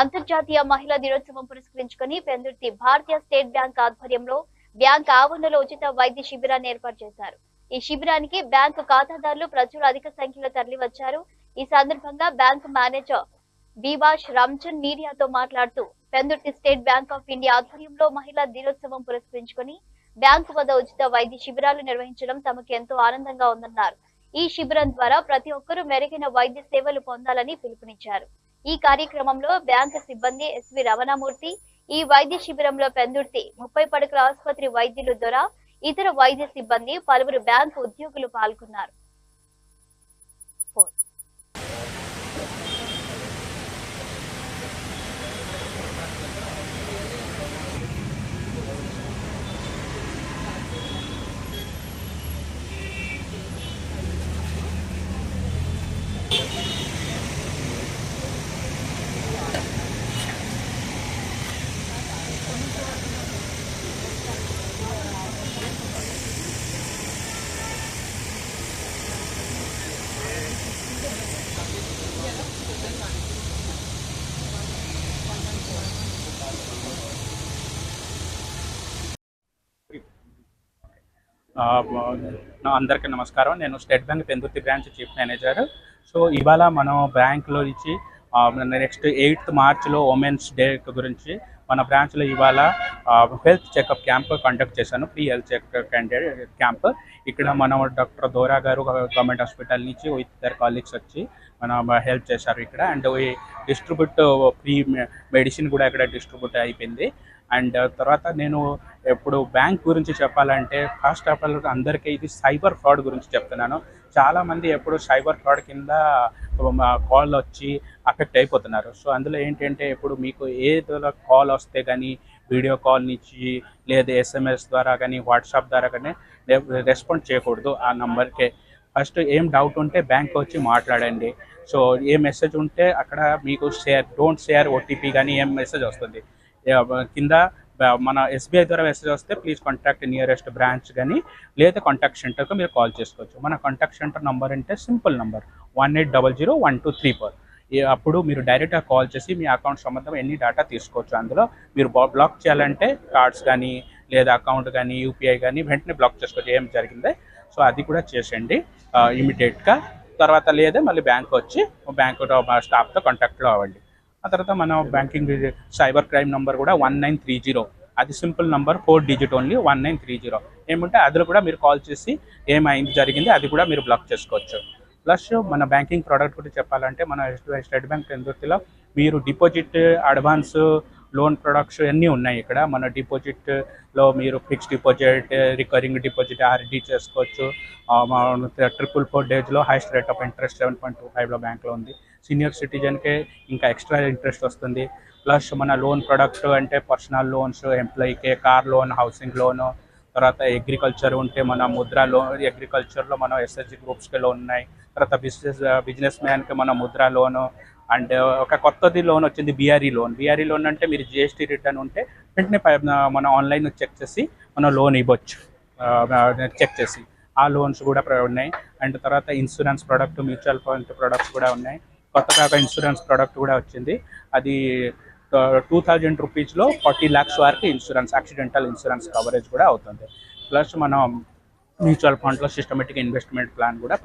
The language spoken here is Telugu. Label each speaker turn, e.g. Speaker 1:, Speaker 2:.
Speaker 1: అంతర్జాతీయ మహిళా దినోత్సవం పురస్కరించుకుని పెందుర్తి భారతీయ స్టేట్ బ్యాంక్ ఆధ్వర్యంలో బ్యాంక్ ఆవరణలో ఉచిత వైద్య శిబిరాన్ని ఏర్పాటు చేశారు. ఈ శిబిరానికి బ్యాంకు ఖాతాదారులు ప్రజలు అధిక సంఖ్యలో తరలివచ్చారు. ఈ సందర్భంగా బ్యాంకు మేనేజర్ బీబాష్ రంజన్ మీడియాతో మాట్లాడుతూ Pendurthi state bank of India ఆధ్వర్యంలో మహిళా దినోత్సవం పురస్కరించుకుని బ్యాంకు వద్ద ఉచిత వైద్య శిబిరాలు నిర్వహించడం తమకు ఎంతో ఆనందంగా ఉందన్నారు. ఈ శిబిరం ద్వారా ప్రతి ఒక్కరూ మెరుగైన వైద్య సేవలు పొందాలని పిలుపునిచ్చారు. ఈ కార్యక్రమంలో బ్యాంకు సిబ్బంది ఎస్వి రమణమూర్తి ఈ వైద్య శిబిరంలో పెందుర్తి ముప్పై పడకల ఆసుపత్రి వైద్యులు దొర ఇతర వైద్య సిబ్బంది పలువురు బ్యాంకు ఉద్యోగులు పాల్గొన్నారు.
Speaker 2: అందరికీ నమస్కారం. నేను state bank Pendurthi branch chief manager. So ఇవాళ మనం బ్యాంక్లో ఇచ్చి నెక్స్ట్ ఎయిత్ మార్చ్లో ఉమెన్స్ డే గురించి మన బ్రాంచ్లో ఇవాళ హెల్త్ చెకప్ క్యాంప్ కండక్ట్ చేశాను. Free health checkup candidate camp. ఇక్కడ మనం doctor Dora garu government hospital నుంచి విత్ కాలీగ్స్ వచ్చి మన హెల్ప్ చేశారు ఇక్కడ. అండ్ డిస్ట్రిబ్యూట్ ఫ్రీ మెడిసిన్ కూడా ఇక్కడ డిస్ట్రిబ్యూట్ అయిపోయింది. అండ్ తర్వాత నేను ఇప్పుడు బ్యాంక్ గురించి చెప్పాలంటే ఫస్ట్ ఆఫ్ ఆల్ అందరికీ ఇది సైబర్ ఫ్రాడ్ గురించి చెప్తున్నాను. చాలామంది ఎప్పుడు సైబర్ ఫ్రాడ్ కింద కాల్ వచ్చి అఫెక్ట్ అయిపోతున్నారు. సో అందులో ఏంటంటే ఇప్పుడు మీకు ఏదో కాల్ వస్తే కానీ వీడియో కాల్ నుంచి లేదా ఎస్ఎంఎస్ ద్వారా కానీ వాట్సాప్ ద్వారా కానీ రెస్పాండ్ చేయకూడదు ఆ నంబర్కే. ఫస్ట్ ఏం డౌట్ ఉంటే బ్యాంక్ వచ్చి మాట్లాడండి. సో ఏ మెసేజ్ ఉంటే అక్కడ మీకు షేర్ డోంట్ షేర్ ఓటీపీ కానీ ఏం మెసేజ్ వస్తుంది. కింద మన ఎస్బీఐ ద్వారా మెసేజ్ వస్తే ప్లీజ్ కాంటాక్ట్ నియరెస్ట్ బ్రాంచ్ కానీ లేదా కాంటాక్ట్ సెంటర్కి మీరు కాల్ చేసుకోవచ్చు. మన కాంటాక్ట్ సెంటర్ నంబర్ అంటే simple number one eight double zero one two three four అప్పుడు మీరు డైరెక్ట్గా కాల్ చేసి మీ అకౌంట్ సంబంధం ఎన్ని డేటా తీసుకోవచ్చు అందులో మీరు బ్లాక్ చేయాలంటే కార్డ్స్ కానీ లేదా అకౌంట్ కానీ యూపీఐ కానీ వెంటనే బ్లాక్ చేసుకోవచ్చు ఏం జరిగిందే. సో అది కూడా చేసేయండి ఇమీడియట్గా తర్వాత లేదా మళ్ళీ బ్యాంక్ వచ్చి బ్యాంక్ స్టాఫ్తో కాంటాక్ట్లో అవ్వండి. ఆ తర్వాత మన బ్యాంకింగ్ సైబర్ క్రైమ్ నంబర్ కూడా వన్ నైన్ త్రీ జీరో అది simple number four digit only one nine three zero ఏమంటే అందులో కూడా మీరు కాల్ చేసి ఏమైంది జరిగింది అది కూడా మీరు బ్లాక్ చేసుకోవచ్చు ప్లస్ మన బ్యాంకింగ్ ప్రోడక్ట్ గురించి చెప్పాలంటే మన స్టేట్ బ్యాంక్ పెందుర్తిలో మీరు డిపాజిట్ అడ్వాన్స్ లోన్ ప్రొడక్ట్స్ అన్నీ ఉన్నాయి ఇక్కడ. మన డిపాజిట్లో మీరు fixed deposit recurring deposit RD చేసుకోవచ్చు. ట్రిపుల్ ఫోర్ డేస్లో highest rate of interest seven point two ఫైవ్లో బ్యాంక్లో ఉంది. సీనియర్ సిటిజన్కే ఇంకా ఎక్స్ట్రా ఇంట్రెస్ట్ వస్తుంది. ప్లస్ మన లోన్ ప్రొడక్ట్ అంటే పర్సనల్ లోన్స్ ఎంప్లాయీకే కార్ లోన్ హౌసింగ్ లోను తర్వాత అగ్రికల్చర్ ఉంటే మన ముద్ర లోన్ అగ్రికల్చర్లో మన ఎస్ఎస్జి గ్రూప్స్కి లోన్ ఉన్నాయి. తర్వాత బిజినెస్ బిజినెస్ మ్యాన్కి మన ముద్ర లోను అండ్ uh, ఒక కొత్తది లోన్ వచ్చింది బీఆర్ఈ లోన్ బీఆర్ఈ లోన్ అంటే మీరు జిఎస్టీ రిటర్న్ ఉంటే వెంటనే మనం ఆన్లైన్ చెక్ చేసి మనం లోన్ ఇవ్వచ్చు. Uh, uh, చెక్ చేసి. ఆ లోన్స్ కూడా ఉన్నాయి. అండ్ తర్వాత insurance product mutual fund products కూడా ఉన్నాయి. కొత్తగా ఒక ఇన్సూరెన్స్ ప్రోడక్ట్ కూడా వచ్చింది. అది టూ థౌజండ్ రూపీస్లో ఫార్టీ ల్యాక్స్ వరకు ఇన్సూరెన్స్ యాక్సిడెంటల్ ఇన్సూరెన్స్ కవరేజ్ కూడా అవుతుంది. ప్లస్ మనం మ్యూచువల్ ఫండ్లో సిస్టమేటిక్ ఇన్వెస్ట్మెంట్ ప్లాన్ కూడా